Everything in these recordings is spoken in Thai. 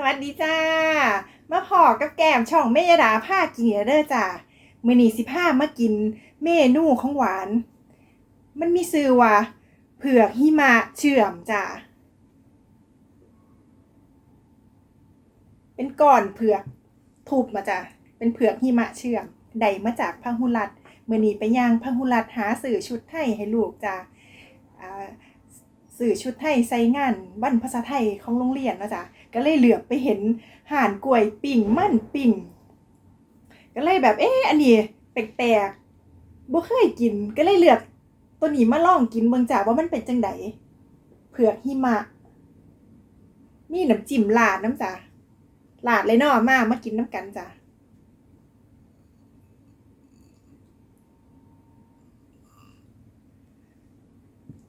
สวัสดีจ้า มาพอกับแก้มช่องเมยดาผ้ากินเด้อจ้ามือนี้สิพามากินเมนูของหวาน มันมีชื่อว่าเผือกหิมะเชื่อมจ้าเป็นก้อนเผือกทุบมาจ้ะเป็นเผือกหิมะเชื่อมได้มาจากพังหุรัตมื้อนีไปย่างพังหุรัตหาสื่อชุดไทยให้ลูกจ้าอ่า สื่อชุดไทยใส่งานวันภาษาไทยของโรงเรียนนะจ๊ะก็เลยเหลือบไปเห็นห่านกล้วยปิ่งมั่นปิ่ง ก็เลยแบบเอ๊ะอันนี้แปลกๆบ่เคยกินก็เลยเลือกตัวนี้มาลองกินเบิ่งจ้าว่ามันเป็นจังไดเผือกหิมะ มีน้ำจิ้มลาดน้ำจ้ะลาดเลยเนาะมามากินน้ำกันจ้ะ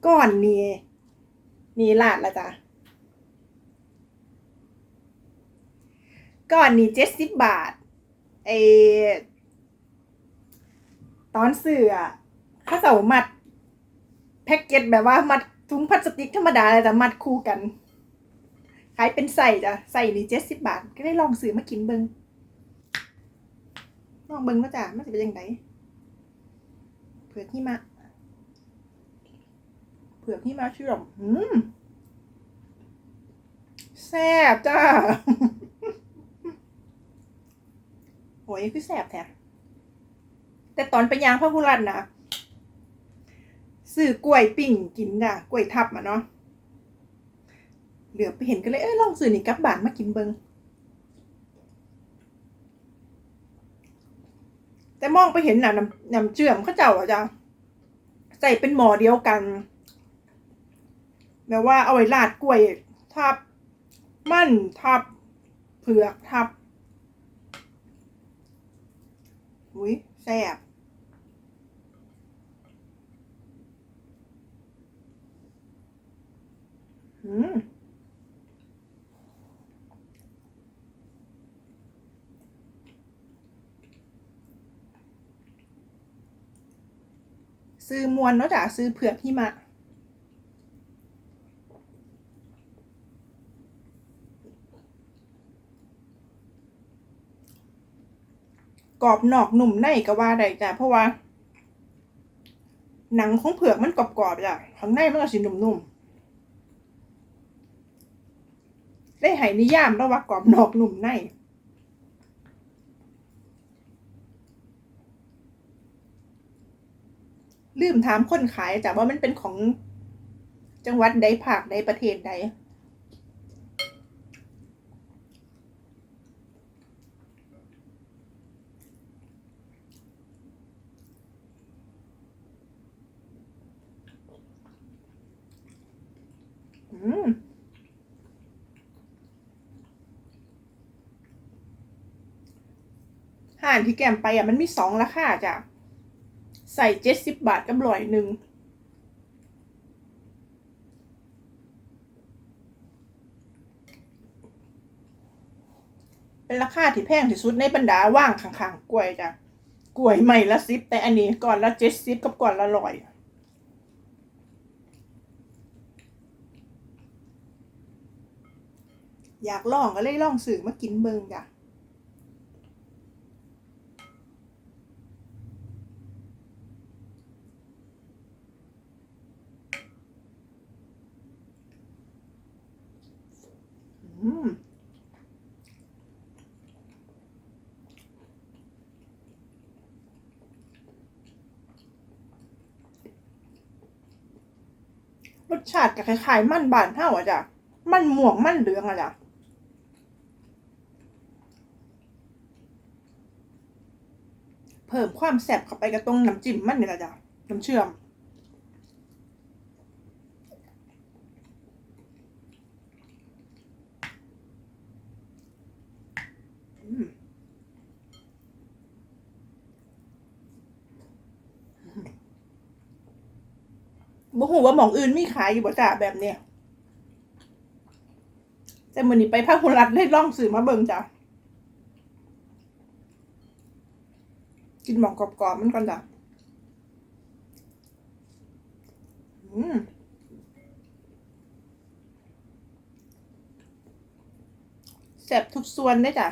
ก่อนนี่ นี่ลาดละจ้ะก่อนนี่เจ็ดสิบบาทไอตอนเสือข้าเสามัดแพ็กเกจแบบว่ามัดถุงพลาสติกธรรมดาเลยจ้ะมัดคู่กันขายเป็นใส่จ้ะใส่นี่เจ็ดสิบบาท ก็ได้ลองซื้อมากินเบิงลองเบิงว่าจ้ะมันจะเป็นยังไงเผือกหิมะ ผือกหิมะเชื่อมอืมแซ่บจ้าโอ้ยคือแซ่บแท้แต่ตอนไปยางพระพุรันนะซื้อกล้วยปิ่งกินจ้ะกล้วยทับอะเนาะเหลือไปเห็นก็เลยเอ้ยลองซื้อนี่กลับบ้านมากินเบิงแต่มองไปเห็นน่ะน้ำน้ำเชื่อมเขาเจ้าอะจ้ะใส่เป็นหมอเดียวกัน แบบว่าเอาไว้ราดกล้วย ทับ มั่นทับ เผือกทับอุ้ยแซ่บอืมซื้อมวนเนาะจ้ะซื้อเผือกที่มา กรอบนอกหนุ่มในก็ว่าได้จ้ะเพราะว่า หนังของเผือกมันกรอบๆจ้ะข้างในมันก็สินุ่มๆได้ให้นิยามแล้วว่ากรอบนอกหนุ่มในลืมถามคนขายจ้ะว่ามันเป็นของจังหวัดใดภาคใดประเทศใด อืมห่านที่แกมไปอะ มันมีสองราคาจ้ะ ใส่เจ็ดสิบบาทกับร้อยหนึ่งเป็นราคาที่แพงที่สุดในบรรดาว่างข้างๆกล้วยจ้ะกล้วยใหม่ละสิบแต่อันนี้ก่อนละเจ็ดสิบกับก่อนละร้อย อยากลองก็เลยลองสื่อมากินเบิงจ้ะรสชาติก็คล้ายๆมันบานเท่าอะจ้ะ มันม่วงมันเหลืองอะจ้ะ เพิ่มความแซ่บเข้าไปกับตรงน้ำจิ้มมันนี่แหละจ้ะน้ำเชื่อม บ่ฮู้ว่าหมองอื่นมีขายอยู่บ่จ้าแบบเนี้ยแต่มือนี้ไปพาหุรัดเลยลองซื้อมาเบิ่งจ้ะ กินหมองกรอบๆมันก่อนจ้ะอืมแซ่บทุกส่วนได้จ้ะ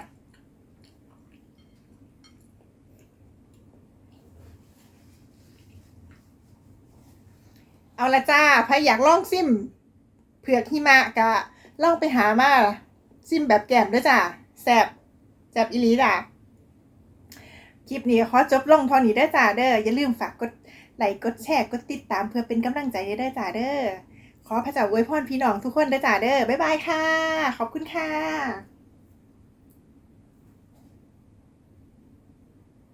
เอาละจ้าใครอยากลองซิมเผือกหิมะกะลองไปหามาซิมแบบแก้มด้วยจ้าแซ่บแซ่บอีหลีจ้า คลิปนี้ขอจบลงเท่านี้ได้จ้าเด้ออย่าลืมฝากกดไลค์กดแชร์กดติดตามเพื่อเป็นกำลังใจให้ได้จ้าเด้อขอพระเจ้าอวยพรพี่น้องทุกคนได้จ้าเด้อบ๊ายบายค่ะ ขอบคุณค่ะ